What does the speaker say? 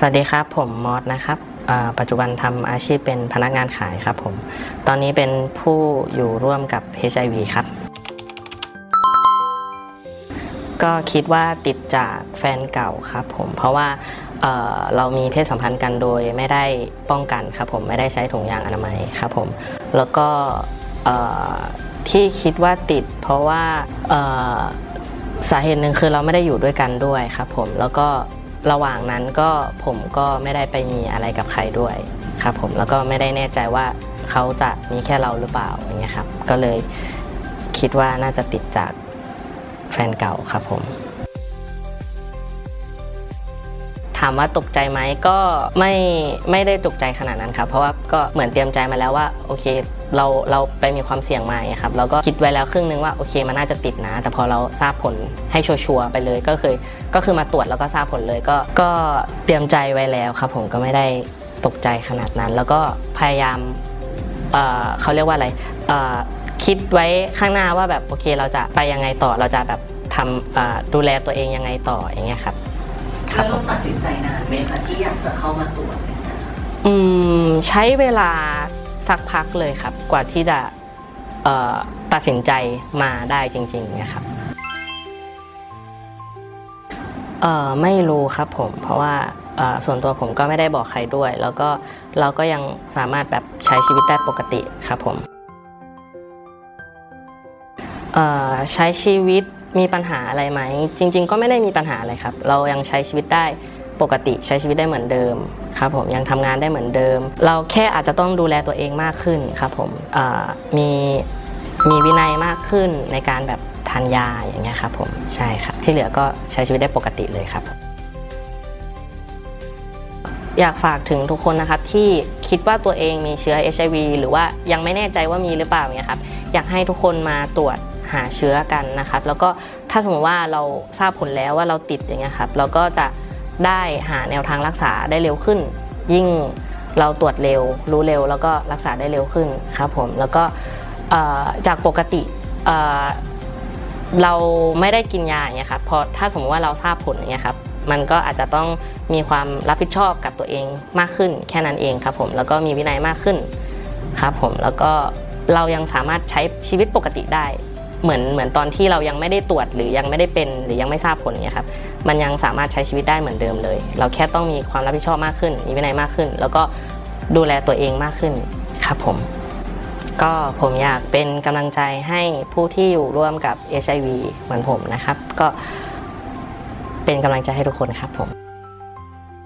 สวัสดีครับ ผมมอสนะครับปัจจุบันทำอาชีพเป็นพนักงานขายครับผม ตอนนี้เป็นผู้อยู่ร่วมกับ HIV ครับ ก็คิดว่าติดจากแฟนเก่าครับผม เพราะว่าเเรามีเพศสัมพันธ์กันโดยไม่ได้ป้องกันครับผมไม่ได้ใช้ถุงยางอนามัยครับผม แล้วก็ที่คิดว่าติด เพราะว่าสาเหตุหนึ่งคือเราไม่ได้อยู่ด้วยกันด้วยครับผม แล้วก็ ระหว่างนั้นก็ผมก็ไม่ได้ไปมีอะไรกับใครด้วยครับผมแล้วก็ไม่ได้แน่ใจว่าเขาจะมีแค่เราหรือเปล่าอย่างเงี้ยครับ ก็เลยคิดว่าน่าจะติดจากแฟนเก่าครับผมามว่าตกใจไหมก็ไม่ไม่ได้ตกใจขนาดนั้นครับ เพราะว่าก็เหมือนเตรียมใจมาแล้วว่าโอเคเราเราไปมีความเสี่ยงมาครับเราก็คิดไว้แล้วครึ่งนึงว่าโอเคมันน่าจะติดนะ แต่พอเราทราบผลให้ชัวร์ไปเลยก็คือก็คือมาตรวจแล้วก็ทราบผลเลยก็ก็เตรียมใจไว้แล้วครับ ผมก็ไม่ได้ตกใจขนาดนั้น แล้วก็พยายามเอ่อเขาเรียกว่าอะไรเอ่อคิดไว้ข้างหน้าว่าแบบโอเคเราจะไปยังไงต่อเราจะแบบทำดูแลตัวเองยังไงต่ออย่างเงี้ยครับ ครับแล้วผม ตัดสินใจนานไหมคะที่อยากจะเข้ามาตรวจเนี่ยนะคะอืมใช้เวลาสักพักเลยครับ กว่าที่จะเอ่อตัดสินใจมาได้จริงๆเนี่ยครับเอ่อไม่รู้ครับผม เพราะว่าเอ่อส่วนตัวผมก็ไม่ได้บอกใครด้วย แล้วก็เราก็ยังสามารถแบบใช้ชีวิตได้ปกติครับผมเอ่อใช้ชีวิต มีปัญหาอะไรไหม จริง ๆ ก็ไม่ได้มีปัญหาอะไรครับ เรายังใช้ชีวิตได้ปกติใช้ชีวิตได้เหมือนเดิมครับผมยังทำงานได้เหมือนเดิม เราแค่อาจจะต้องดูแลตัวเองมากขึ้นครับผมมีมีวินัยมากขึ้นในการแบบทานยาอย่างเงี้ยครับผมใช่ครับ ที่เหลือก็ใช้ชีวิตได้ปกติเลยครับ อยากฝากถึงทุกคนนะครับที่คิดว่าตัวเองมีเชื้อ HIV หรือว่ายังไม่แน่ใจว่ามีหรือเปล่าเนี่ยครับอยากให้ทุกคนมาตรวจ หาเชื้อกันนะครับ แล้วก็ถ้าสมมติว่าเราทราบผลแล้วว่าเราติดอย่างเงี้ยครับเราก็จะได้หาแนวทางรักษาได้เร็วขึ้น ยิ่งเราตรวจเร็ว รู้เร็ว แล้วก็รักษาได้เร็วขึ้นครับผมแล้วก็จากปกติเเราไม่ได้กินยาอย่างเงี้ยครับพอถ้าสมมติว่าเราทราบผลอย่างเงี้ยครับมันก็อาจจะต้องมีความรับผิดชอบกับตัวเองมากขึ้นแค่นั้นเองครับผมแล้วก็มีวินัยมากขึ้นครับผมแล้วก็เรายังสามารถใช้ชีวิตปกติได้ เหมือนเหมือนตอนที่เรายังไม่ได้ตรวจหรือยังไม่ได้เป็นหรือยังไม่ทราบผลเนี่ยครับมันยังสามารถใช้ชีวิตได้เหมือนเดิมเลย เราแค่ต้องมีความรับผิดชอบมากขึ้น มีวินัยมากขึ้น แล้วก็ดูแลตัวเองมากขึ้นครับผม ก็ผมอยากเป็นกำลังใจให้ผู้ที่อยู่ร่วมกับ HIV เหมือนผมนะครับ ก็เป็นกำลังใจให้ทุกคนครับผม